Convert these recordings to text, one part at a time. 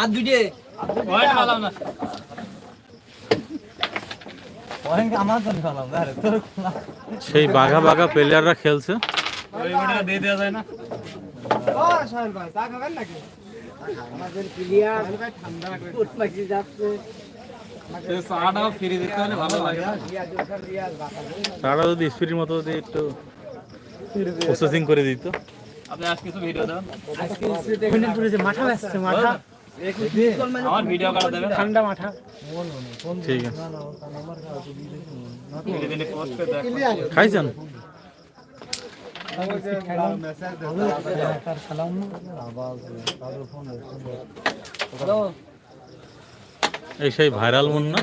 আর দুইটে। সেই বাঘা বাঘা প্লেয়াররা খেলছে। তারা যদি স্পিডের মতো যদি একটু প্রসেসিং করে দিত। আজকে মাথা ব্যস্ত মাথা আমার ভিডিও করা দেবে? ঠান্ডা মাথা ঠিক আছে। দিনে পোস্ট করে খাইছেন? এই সেই ভাইরাল মুন্না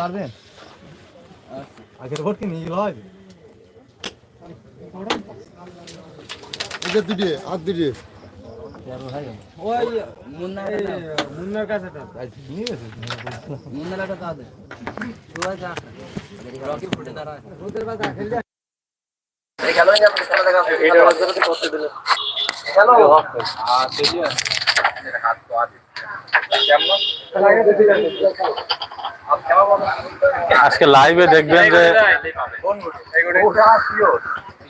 পারবেন? আগের ভোট কি নিয়ে লয় এটা দুটি আর দুটি ওই মুন্না মুন্নার কাছে মুন্নার কাছে আছে সুভাষ রকি ফুটে দাঁড়ায় ভূতের বাজা খেলতে আজকে লাইভে দেখবেন যে না গেলে এটা তুই পারবি না খেট মারলে সামনে সামনে চলে গেলে করে যাবে না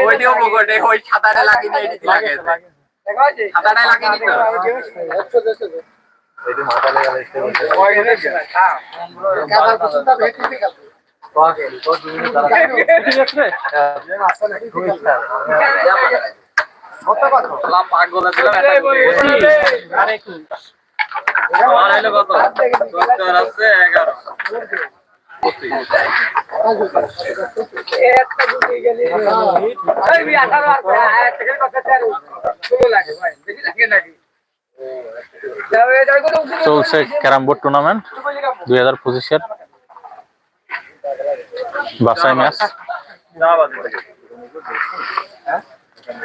ওইটিও পকেটে ওই ছাতাটা লাগিয়ে এটি লাগে ছাতাটা লাগিয়ে দিতে পাগল আছে আমার হলো কত সত্তর আছে এগারো চলছে ক্যারাম বোর্ড টুর্নামেন্ট দুই হাজার পঁচিশের। বাসাই ম্যাচ ভাই চা বাদ ওকে ওকে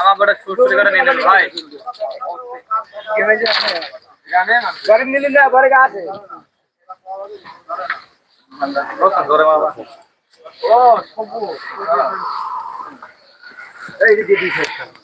আমার বড় শুট শুরু করে নিয়ে ভাই গরিব মিলি না ঘরে আছে ধরে বাবা আমাদের যে ভাগ আছে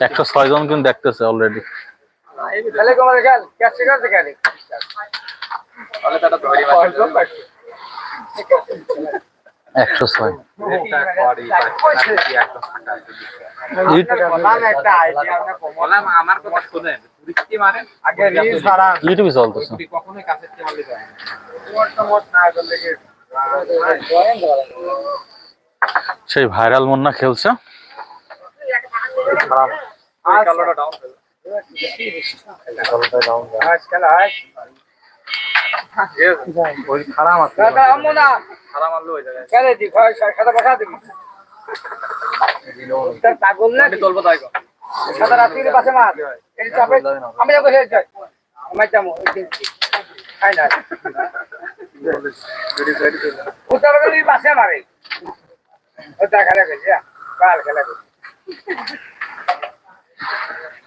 একশো ছয় জন কিন্তু দেখতেছে অলরেডি কখনোই সেই ভাইরাল মুন্না খেলছে। আমো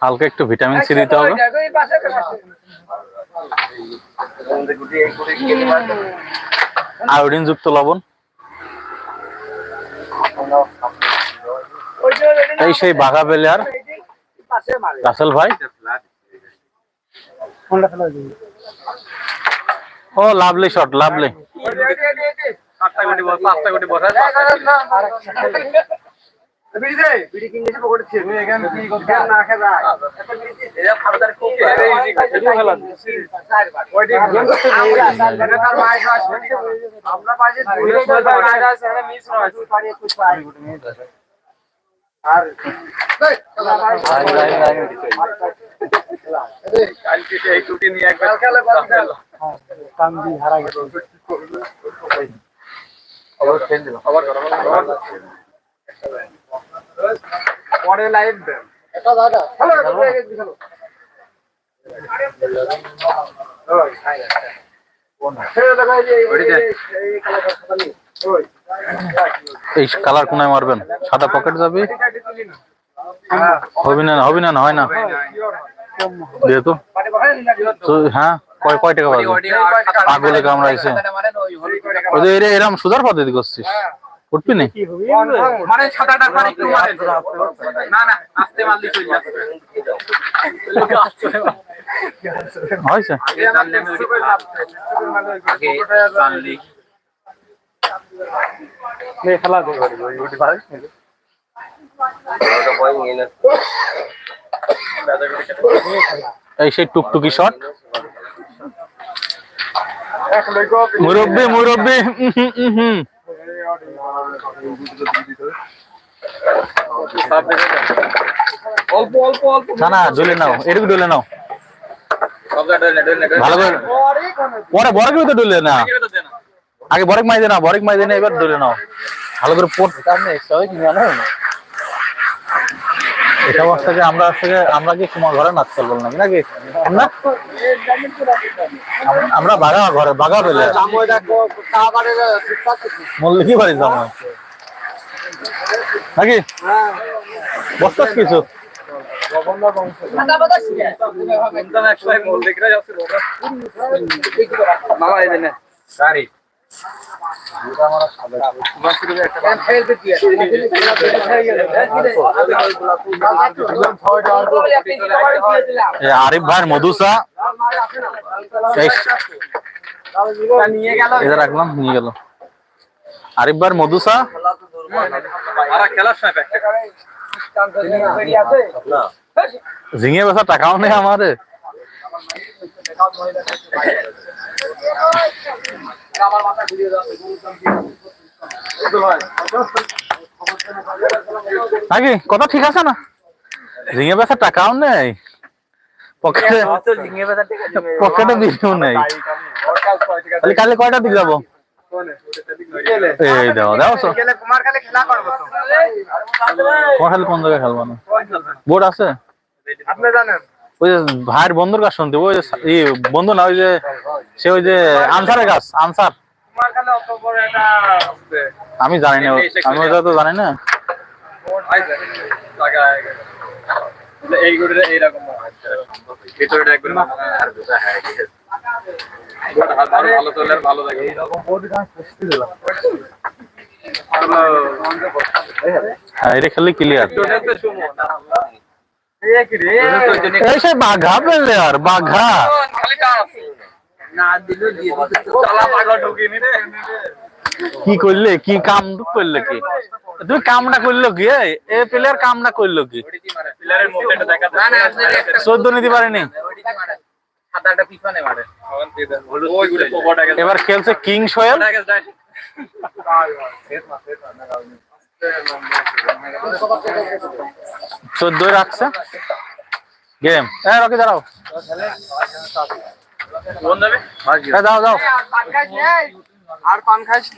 হালকা একটু ভিটামিন সি দিতে হবে। আয়োডিন যুক্ত লবণ। এই সেই বাঘা পাশে মারে রাসেল ভাই। ও, লাভলি শট লাভলি। সাতটা গুটি বল পাঁচটা গুটি বসায় আর কালকে এই টুটি নিয়ে একবার খেলে। বল খেলো খবর করো খবর করো। পরে লাইভ দেন এটা দাদা। হ্যালো হ্যালো ওই খাই ছেড়ে এই কালার কোনায় মারবেন? সাদা পকেট যাবে? হ্যাঁ হবি না হবি না হয় না। দিয়ে তো পাটি বাহাই না তো হ্যাঁ। কয় কয় টাকা পাবে পাগলে কামড়াইছে। ওই যে সুদার পদ্ধতি করছিস। উঠবি নি? মানে ছাতাটা পর একটু মারেন না না আস্তে মারলি চলে যাচ্ছে হয়েছে? এই সেই টুকটুকি শট মুরব্বি মুরব্বি অল্প অল্প অল্প না নাও, এটুকু ডলে নাও। পরে বরক তো ডলে না। আগে বরক মাই দে না বরক মাই দে না, এবার ডলে নাও। ভালো করে পড় এটা অবস্থাকে আমরা থেকে আমরা কি তোমার ঘরে নাচ চলবো নাকি? নাকি? আমরা? আম- আমরা বাগা ঘরে, বাগা পেলে মল্লিকি বাড়ি জামাই নাকি? বস্তাস কিছু? মামা, এই আরিফ ভাইয়ের মধুসা। রাখলাম নিয়ে গেল। আরিফ ভাইয়ের মধুসা। ঝিঙে বেচা টাকাও নেই আমারে নাকি? কথা ঠিক আছে না? ঝিঙে বেচা টাকাও নেই। পকেটে পকেটে নেই। তাহলে কয়টা দিকে যাব এই দাও বোর্ড আছে? ওই যে ভাইয়ের বন্ধুর কাছে শুনতে ওই যে বন্ধু না ওই যে সে ওই যে আনসারের গাছ আনসার। খালি আমি জানি না আমি ওইটা তো জানি না। হ্যাঁ, এটা খেললে ক্লিয়ার এই সে বাঘা পেলে আর বাঘা কি করলে কি কাম করলে কি? তুমি কামটা করল কি? এ প্লেয়ার কামটা করল কি? চোদ্দ নিতে পারেনি। এবার খেলছে কিং সোয়েল চোদ্দই রাখছে? গেম এ রকি দাঁড়াও। কোন দাও দাও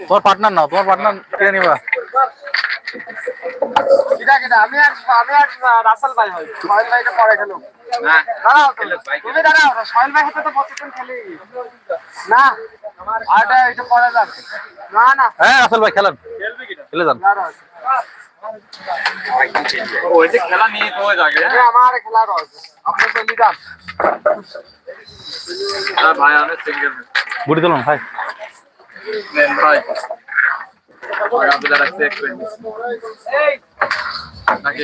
তোমার পার্টনার নাও তোমার পার্টনার কে নিবা? কিটা কিটা? আমি আমি আর ভাই হই ভাইটা পরে খেলো না দাঁড়াও তো, তুমি দাঁড়াও। সোহেল ভাই হাতে তো প্রতিদিন খেলি। না আটা এটা পরে যাবে। না না। হ্যাঁ আসল ভাই খেলেন। খেলে যান। খেলা নিয়ে আমার খেলা রয়েছে। আপনি চলি যান ভাই অনেক সিঙ্গেল গুড়ি তুলুন ভাই। ভাই আগামী যারা চেক করে নাকি?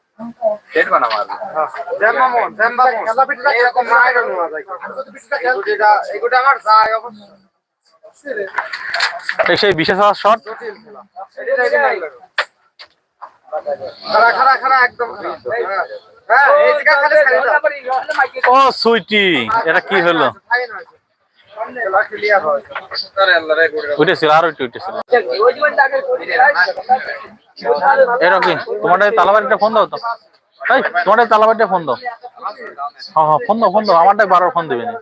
সেট বানাবো আর দেন মামুন দেন বামুন খেলা পিটটা এরকম মায়ের নেওয়া যায়। এগুটা এগুটা আমার যায় অবশ্য। সেই বিশেষ শট? খারা খারা খারা একদম। হ্যাঁ দাও। ও সুইটি। এটা কি হলো? আরে একটু উঠেছিল। ফোন দাও তো। তোমার ফোন দাও। হ্যাঁ হ্যাঁ ফোন দাও ফোন দাও। আমারটাই বারবার ফোন দেবে না।